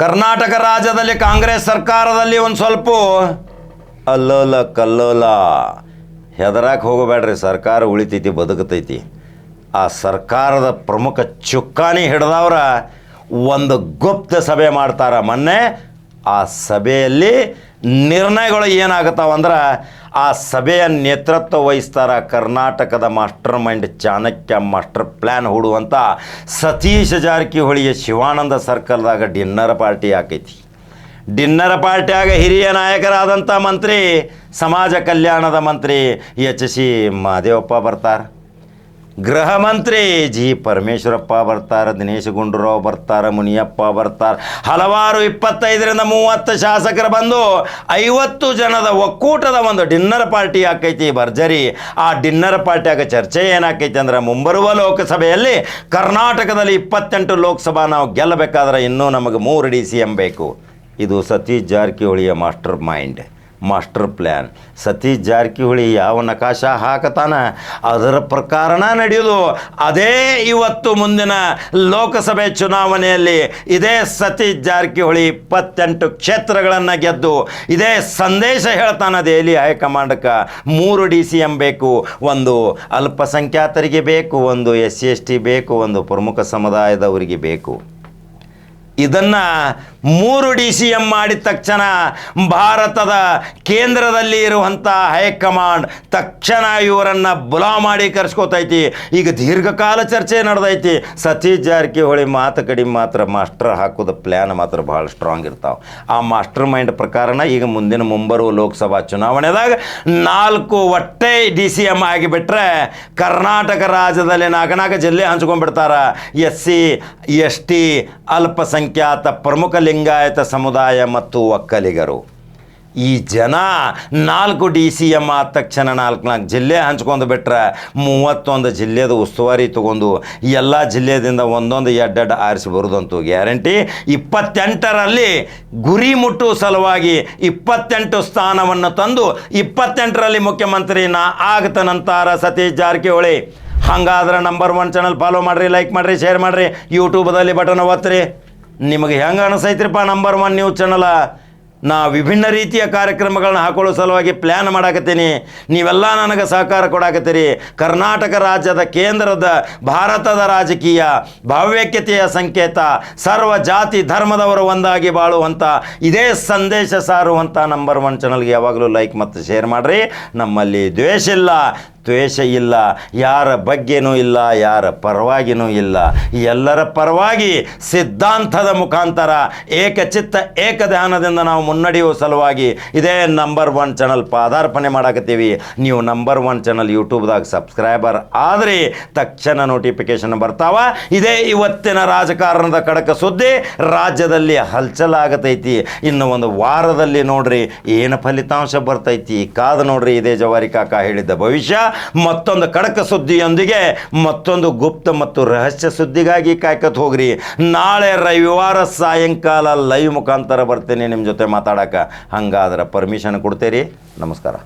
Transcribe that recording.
ಕರ್ನಾಟಕ ರಾಜ್ಯದಲ್ಲಿ ಕಾಂಗ್ರೆಸ್ ಸರ್ಕಾರದಲ್ಲಿ ಒಂದು ಸ್ವಲ್ಪ ಅಲ್ಲೋಲ ಕಲ್ಲೋಲ. ಹೆದರಾಕ್ ಹೋಗಬೇಡ್ರಿ, ಸರ್ಕಾರ ಉಳಿತೈತಿ, ಬದುಕತೈತಿ. ಆ ಸರ್ಕಾರದ ಪ್ರಮುಖ ಚುಕ್ಕಾಣಿ ಹಿಡ್ದವ್ರ ಒಂದು ಗುಪ್ತ ಸಭೆ ಮಾಡ್ತಾರ ಮೊನ್ನೆ ಆ ಸಭೆಯಲ್ಲಿ ನಿರ್ಣಯಗಳು ಏನಾಗತ್ತಾವಂದ್ರೆ ಆ ಸಭೆಯ ನೇತೃತ್ವ ವಹಿಸ್ತಾರ ಕರ್ನಾಟಕದ master mind Chanakya master plan ಹೂಡುವಂಥ Satish ಜಾರಕಿಹೊಳಿಯ ಶಿವಾನಂದ ಸರ್ಕಲ್ದಾಗ ಡಿನ್ನರ್ ಪಾರ್ಟಿ ಆಕೈತಿ. ಡಿನ್ನರ್ ಪಾರ್ಟಿಯಾಗ ಹಿರಿಯ ನಾಯಕರಾದಂಥ ಮಂತ್ರಿ, ಸಮಾಜ ಕಲ್ಯಾಣದ ಮಂತ್ರಿ ಎಚ್ ಸಿ ಮಹದೇವಪ್ಪ ಬರ್ತಾರೆ. ಗೃಹ ಮಂತ್ರಿ ಜಿ ಪರಮೇಶ್ವರಪ್ಪ ಬರ್ತಾರೆ, ದಿನೇಶ್ ಗುಂಡೂರಾವ್ ಬರ್ತಾರೆ, ಮುನಿಯಪ್ಪ ಬರ್ತಾರೆ. ಹಲವಾರು ಇಪ್ಪತ್ತೈದರಿಂದ ಮೂವತ್ತು ಶಾಸಕರು ಬಂದು ಐವತ್ತು ಜನದ ಒಕ್ಕೂಟದ ಒಂದು ಡಿನ್ನರ್ ಪಾರ್ಟಿ ಆಕೈತಿ ಭರ್ಜರಿ. ಆ ಡಿನ್ನರ್ ಪಾರ್ಟಿಯಾಗ ಚರ್ಚೆ ಏನಾಕೈತಿ ಅಂದ್ರೆ ಮುಂಬರುವ ಲೋಕಸಭೆಯಲ್ಲಿ ಕರ್ನಾಟಕದಲ್ಲಿ ಇಪ್ಪತ್ತೆಂಟು ಲೋಕಸಭಾ ನಾವು ಗೆಲ್ಲಬೇಕಾದ್ರೆ ಇನ್ನೂ ನಮಗೆ ಮೂರು ಡಿ ಸಿ ಎಂ ಬೇಕು. ಇದು Satish ಜಾರಕಿಹೊಳಿಯ master mind. Master plan Satish Jarkiholi ಯಾವ ನಕಾಶ ಹಾಕತಾನ? ಅದರ ಪ್ರಕಾರನ ನಡೆಯೋದು. ಅದೇ ಇವತ್ತು ಮುಂದಿನ ಲೋಕಸಭೆ ಚುನಾವಣೆಯಲ್ಲಿ ಇದೇ ಸತೀಶ್ ಜಾರಕಿಹೊಳಿ ಇಪ್ಪತ್ತೆಂಟು ಕ್ಷೇತ್ರಗಳನ್ನು ಗೆದ್ದು, ಇದೇ ಸಂದೇಶ ಹೇಳ್ತಾನೆ ದೆಹಲಿ ಹೈಕಮಾಂಡ್ಗೆ ಮೂರು ಡಿ ಸಿ ಎಂ ಬೇಕು, ಒಂದು ಅಲ್ಪಸಂಖ್ಯಾತರಿಗೆ ಬೇಕು, ಒಂದು ಎಸ್ ಸಿ ಎಸ್ ಟಿ ಬೇಕು, ಒಂದು ಪ್ರಮುಖ ಸಮುದಾಯದವರಿಗೆ ಬೇಕು. ಇದನ್ನು ಮೂರು ಡಿ ಸಿ ಎಂ ಮಾಡಿದ ತಕ್ಷಣ ಭಾರತದ ಕೇಂದ್ರದಲ್ಲಿ ಇರುವಂಥ ಹೈಕಮಾಂಡ್ ತಕ್ಷಣ ಇವರನ್ನು ಬುಲಾ ಮಾಡಿ ಕರ್ಸ್ಕೊತೈತಿ. ಈಗ ದೀರ್ಘಕಾಲ ಚರ್ಚೆ ನಡೆದೈತಿ. ಸತೀಶ್ ಜಾರಕಿಹೊಳಿ ಮಾತು ಕಡಿಮೆ ಮಾತ್ರ ಮಾಸ್ಟರ್ ಹಾಕೋದು ಪ್ಲ್ಯಾನ್ ಮಾತ್ರ ಭಾಳ ಸ್ಟ್ರಾಂಗ್ ಇರ್ತಾವೆ. ಆ ಮಾಸ್ಟರ್ ಮೈಂಡ್ ಪ್ರಕಾರನ ಈಗ ಮುಂದಿನ ಮುಂಬರುವ ಲೋಕಸಭಾ ಚುನಾವಣೆದಾಗ ನಾಲ್ಕು ಒಟ್ಟೆ ಡಿ ಸಿ ಎಂ ಆಗಿಬಿಟ್ರೆ ಕರ್ನಾಟಕ ರಾಜ್ಯದಲ್ಲಿ ನಾಲ್ಕು ಜಿಲ್ಲೆ ಹಂಚ್ಕೊಂಡ್ಬಿಡ್ತಾರ. ಎಸ್ ಸಿ, ಎಸ್ ಟಿ ಅಲ್ಪಸಂಖ್ಯಾತ ಪ್ರಮುಖ ಲಿಂಗಾಯತ ಸಮುದಾಯ ಮತ್ತು ಒಕ್ಕಲಿಗರು. ಈ ಜನ ನಾಲ್ಕು ಡಿ ಸಿ ಎಂ ಆದ ತಕ್ಷಣ ನಾಲ್ಕು ನಾಲ್ಕು ಜಿಲ್ಲೆ ಹಂಚ್ಕೊಂಡು ಬಿಟ್ರೆ ಮೂವತ್ತೊಂದು ಜಿಲ್ಲೆದ ಉಸ್ತುವಾರಿ ತಗೊಂಡು ಎಲ್ಲ ಜಿಲ್ಲೆದಿಂದ ಒಂದೊಂದು ಎಡ್ಡೆಡ್ ಆರಿಸಿ ಬರೋದಂತೂ ಗ್ಯಾರಂಟಿ. ಇಪ್ಪತ್ತೆಂಟರಲ್ಲಿ ಗುರಿ ಮುಟ್ಟುವ ಸಲುವಾಗಿ ಇಪ್ಪತ್ತೆಂಟು ಸ್ಥಾನವನ್ನು ತಂದು ಇಪ್ಪತ್ತೆಂಟರಲ್ಲಿ ಮುಖ್ಯಮಂತ್ರಿ ನಾ ಆಗತನಂತಾರ ಸತೀಶ್ ಜಾರಕಿಹೊಳಿ. ಹಂಗಾದ್ರೆ ನಂಬರ್ ಒನ್ ಚಾನಲ್ ಫಾಲೋ ಮಾಡಿರಿ ಲೈಕ್ ಮಾಡಿರಿ ಶೇರ್ ಮಾಡಿರಿ ಯೂಟ್ಯೂಬದಲ್ಲಿ ಬಟನ್ ಒತ್ತಿರಿ ನಿಮಗೆ ಹೆಂಗೆ ಅನಿಸೈತ್ರಿಪ್ಪ ನಂಬರ್ ಒನ್ ನ್ಯೂಸ್ ಚಾನಲ ನಾ ವಿಭಿನ್ನ ರೀತಿಯ ಕಾರ್ಯಕ್ರಮಗಳನ್ನ ಹಾಕೊಳ್ಳೋ ಸಲುವಾಗಿ ಪ್ಲ್ಯಾನ್ ಮಾಡಾಕತ್ತೀನಿ. ನೀವೆಲ್ಲ ನನಗೆ ಸಹಕಾರ ಕೊಡಾಕತ್ತೀರಿ. ಕರ್ನಾಟಕ ರಾಜ್ಯದ ಕೇಂದ್ರದ, ಭಾರತದ ರಾಜಕೀಯ ಭಾವ್ಯಕ್ಯತೆಯ ಸಂಕೇತ, ಸರ್ವ ಜಾತಿ ಧರ್ಮದವರು ಒಂದಾಗಿ ಬಾಳುವಂಥ ಇದೇ ಸಂದೇಶ ಸಾರುವಂಥ ನಂಬರ್ ಒನ್ ಚಾನಲ್ಗೆ ಯಾವಾಗಲೂ ಲೈಕ್ ಮತ್ತು ಶೇರ್ ಮಾಡಿರಿ. ನಮ್ಮಲ್ಲಿ ದ್ವೇಷ ಇಲ್ಲ. ದ್ವೇಷ ಇಲ್ಲ ಯಾರ ಬಗ್ಗೆನೂ ಇಲ್ಲ, ಯಾರ ಪರವಾಗಿನೂ ಇಲ್ಲ. ಎಲ್ಲರ ಪರವಾಗಿ ಸಿದ್ಧಾಂತದ ಮುಖಾಂತರ, ಏಕಚಿತ್ತ ಏಕಧ್ಯಾನದಿಂದ ನಾವು ಮುನ್ನಡೆಯುವ ಸಲುವಾಗಿ ಇದೇ ನಂಬರ್ ಒನ್ ಚಾನಲ್ ಪಾದಾರ್ಪಣೆ ಮಾಡಾಕತ್ತೀವಿ. ನೀವು ನಂಬರ್ ಒನ್ ಚಾನಲ್ ಯೂಟ್ಯೂಬ್ದಾಗ ಸಬ್ಸ್ಕ್ರೈಬರ್ ಆದರೆ ತಕ್ಷಣ ನೋಟಿಫಿಕೇಶನ್ ಬರ್ತಾವ. ಇದೇ ಇವತ್ತಿನ ರಾಜಕಾರಣದ ಕಡಕ ಸುದ್ದಿ ರಾಜ್ಯದಲ್ಲಿ ಹಲ್ಚಲಾಗತೈತಿ ಇನ್ನು ಒಂದು ವಾರದಲ್ಲಿ ನೋಡ್ರಿ, ಏನು ಫಲಿತಾಂಶ ಬರ್ತೈತಿ? ಕಾದು ನೋಡ್ರಿ ಇದೇ ಜವಾರಿ ಕಾಕ ಹೇಳಿದ್ದ ಭವಿಷ್ಯ. ಮತ್ತೊಂದು ಕಡಕ ಸುದ್ದಿಯೊಂದಿಗೆ ಮತ್ತೊಂದು ಗುಪ್ತ ಮತ್ತು ರಹಸ್ಯ ಸುದ್ದಿಗಾಗಿ ಕಾಯ್ಕತ್ ಹೋಗ್ರಿ. ನಾಳೆ ರವಿವಾರ ಸಾಯಂಕಾಲ ಲೈವ್ ಮುಖಾಂತರ ಬರ್ತೀನಿ. ನಿಮ್ಮ ಜೊತೆ ಮಾತಾಡಕ್ಕೆ ಹಂಗಾದ್ರೆ ಪರ್ಮಿಷನ್ ಕೊಡ್ತೀರಿ. ನಮಸ್ಕಾರ.